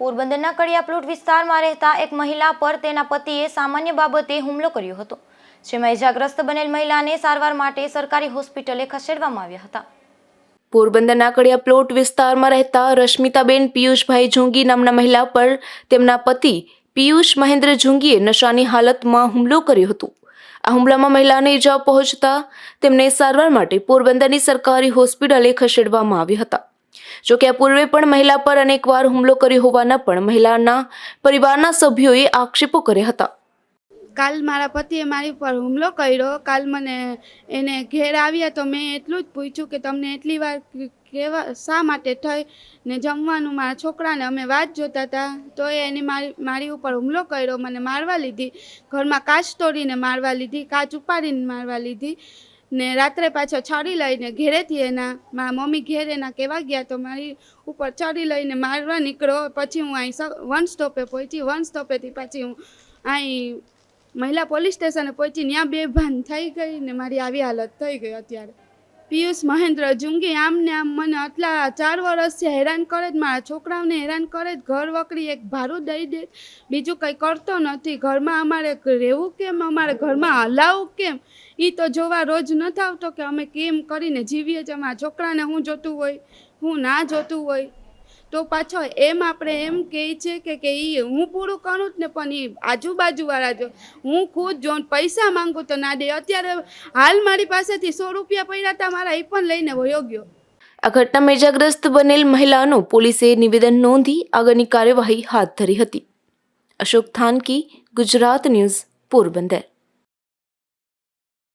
પોરબંદરના કડિયાપ્લોટ વિસ્તારમાં રહેતા એક મહિલા પર તેના પતિએ સામાન્ય બાબતે હુમલો કર્યો હતો, જેમાં ઇજાગ્રસ્ત બનેલ મહિલાને સારવાર માટે સરકારી હોસ્પિટલે ખસેડવામાં આવ્યા હતા. પોરબંદરના કડિયા પ્લોટ વિસ્તારમાં રહેતા રશ્મિતાબેન પિયુષભાઈ જુંગી નામના મહિલા પર તેમના પતિ પિયુષ મહેન્દ્ર જુંગીએ નશાની હાલતમાં હુમલો કર્યો હતો. આ હુમલામાં મહિલાને ઈજા પહોંચતા તેમને સારવાર માટે પોરબંદરની સરકારી હોસ્પિટલે ખસેડવામાં આવ્યા હતા. જોકે આ પૂર્વે પણ મહિલા પર અનેકવાર હુમલો કર્યો હોવાના પણ મહિલાના પરિવારના સભ્યોએ આક્ષેપો કર્યા હતા. કાલ મારા પતિએ મારી ઉપર હુમલો કર્યો. કાલ મને એને ઘેર આવ્યા તો મેં એટલું જ પૂછ્યું કે તમને એટલી વાર કેવા, શા માટે થઈ ને જમવાનું મારા છોકરાને અમે વાત જોતા હતા. તો એને મારી મારી ઉપર હુમલો કર્યો, મને મારવા લીધી. ઘરમાં કાચ તોડીને મારવા લીધી, કાચ ઉપાડીને મારવા લીધી. ને રાત્રે પાછો છરી લઈને ઘેરેથી એના મારા મમ્મી ઘેર એના કહેવા ગયા, તો મારી ઉપર છરી લઈને મારવા નીકળ્યો પછી હું અહીં વન સ્ટોપે પહોંચી વન સ્ટોપેથી પછી હું અહીં મહિલા પોલીસ સ્ટેશને પહોંચી, ત્યાં બે ભાન થઈ ગઈ ને મારી આવી હાલત થઈ ગઈ અત્યારે. પિયુષ મહેન્દ્ર જુંગી આમ ને આમ મને આટલા ચાર વર્ષથી હેરાન કરે જ, મારા છોકરાઓને હેરાન કરે જ, ઘર વકરી એક ભાડું દઈ દે, બીજું કંઈ કરતો નથી, ઘરમાં અમારે રહેવું કેમ, અમારે ઘરમાં હલાવવું કેમ? એ તો જોવા રોજ નથી આવતો કે અમે કેમ કરીને જીવીએ છીએ અમારા છોકરાને હું જોતું હોય, હું ના જોતું હોય. તો પાછો એમ આપણે એમ કહે છે કે કે એ હું પૂરું કરું જ ને, પણ એ આજુબાજુવાળા જો હું ખુદ જો પૈસા માંગુ તો ના દે. અત્યારે હાલ મારી પાસેથી સો રૂપિયા પડ્યા હતા મારા એ પણ લઈને વયો ગયો. આ ઘટના મેજાગ્રસ્ત બનેલ મહિલાનું પોલીસે નિવેદન નોંધી આગળની કાર્યવાહી હાથ ધરી હતી. અશોક થાનકી, ગુજરાત ન્યૂઝ, પોરબંદર.